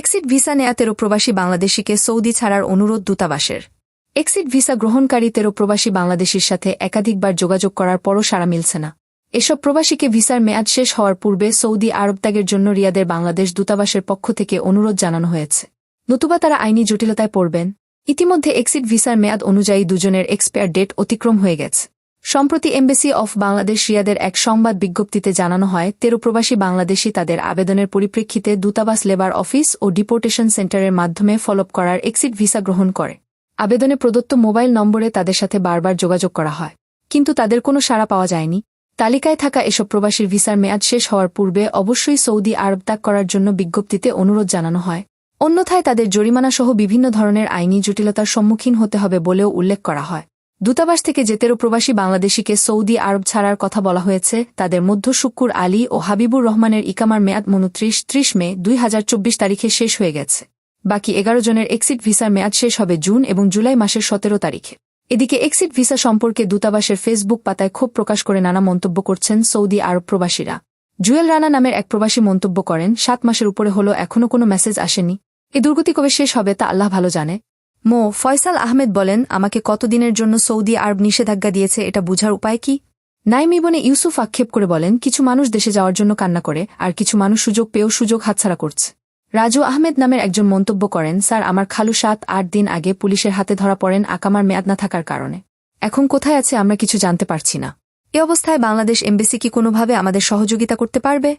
Exit visa নেয়া তেরো প্রবাসী বাংলাদেশিকে সৌদি ছাড়ার অনুরোধ দূতাবাসের। এক্সিট ভিসা গ্রহণকারী তেরো প্রবাসী বাংলাদেশির সাথে একাধিকবার যোগাযোগ করার পরও সাড়া মিলছে না। এসব প্রবাসীকে ভিসার মেয়াদ শেষ হওয়ার পূর্বে সৌদি আরব ত্যাগের জন্য রিয়াদের বাংলাদেশ দূতাবাসের পক্ষ থেকে অনুরোধ জানানো হয়েছে। নতুবা তারা আইনি জটিলতায় পড়বেন। ইতিমধ্যে এক্সিট ভিসার মেয়াদ অনুযায়ী দুজনের এক্সপায়ার ডেট অতিক্রম হয়ে গেছে। সম্প্রতি এমবেসি অফ বাংলাদেশ রিয়াদের এক সংবাদ বিজ্ঞপ্তিতে জানানো হয়, তেরো প্রবাসী বাংলাদেশি তাদের আবেদনের পরিপ্রেক্ষিতে দূতাবাস লেবার অফিস ও ডিপোর্টেশন সেন্টারের মাধ্যমে ফলোপ করার এক্সিট ভিসা গ্রহণ করে। আবেদনে প্রদত্ত মোবাইল নম্বরে তাদের সাথে বারবার যোগাযোগ করা হয়। কিন্তু তাদের কোনো সাড়া পাওয়া যায়নি। তালিকায় থাকা এসব প্রবাসীর ভিসার মেয়াদ শেষ হওয়ার পূর্বে অবশ্যই সৌদি আরব ত্যাগ করার জন্য বিজ্ঞপ্তিতে অনুরোধ জানানো হয়। অন্যথায় তাদের জরিমানাসহ বিভিন্ন ধরনের আইনি জটিলতার সম্মুখীন হতে হবে বলেও উল্লেখ করা হয়। দূতাবাস থেকে যেতেরো প্রবাসী বাংলাদেশিকে সৌদি আরব ছাড়ার কথা বলা হয়েছে। তাদের মধ্য শুক্কুর আলী ও হাবিবুর রহমানের ইকামার মেয়াদ মনুত্রিশ ত্রিশ মে দুই হাজার চব্বিশ তারিখে শেষ হয়ে গেছে। বাকি এগারো জনের এক্সিট ভিসার মেয়াদ শেষ হবে জুন এবং জুলাই মাসের সতেরো তারিখে। এদিকে এক্সিট ভিসা সম্পর্কে দূতাবাসের ফেসবুক পাতায় ক্ষোভ প্রকাশ করে নানা মন্তব্য করছেন সৌদি আরব প্রবাসীরা। জুয়েল রানা নামের এক প্রবাসী মন্তব্য করেন, সাত মাসের উপরে হলো এখনও কোনো মেসেজ আসেনি। এ দুর্গতি কবে শেষ হবে তা আল্লাহ ভালো জানে। মো, ফয়সাল আহমেদ বলেন, আমাকে কতদিনের জন্য সৌদি আরব নিষেধাজ্ঞা দিয়েছে এটা বুঝার উপায় কি? নাইম ইবনে ইউসুফ আক্ষেপ করে বলেন, কিছু মানুষ দেশে যাওয়ার জন্য কান্না করে, আর কিছু মানুষ সুযোগ পেয়েও সুযোগ হাতছাড়া করছে। রাজু আহমেদ নামের একজন মন্তব্য করেন, স্যার, আমার খালু সাত, আট দিন আগে পুলিশের হাতে ধরা পড়েন আকামার মেয়াদ না থাকার কারণে। এখন কোথায় আছে আমরা কিছু জানতে পারছি না। এ অবস্থায় বাংলাদেশ এমবেসি কি কোনোভাবে আমাদের সহযোগিতা করতে পারবে?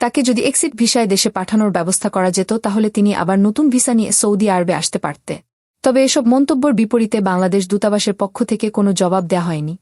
তাকে যদি এক্সিট ভিসায় দেশে পাঠানোর ব্যবস্থা করা যেত, তাহলে তিনি আবার নতুন ভিসা নিয়ে সৌদি আরবে আসতে পারতে। তবে এসব মন্তব্যর বিপরীতে বাংলাদেশ দূতাবাসের পক্ষ থেকে কোনো জবাব দেওয়া হয়নি।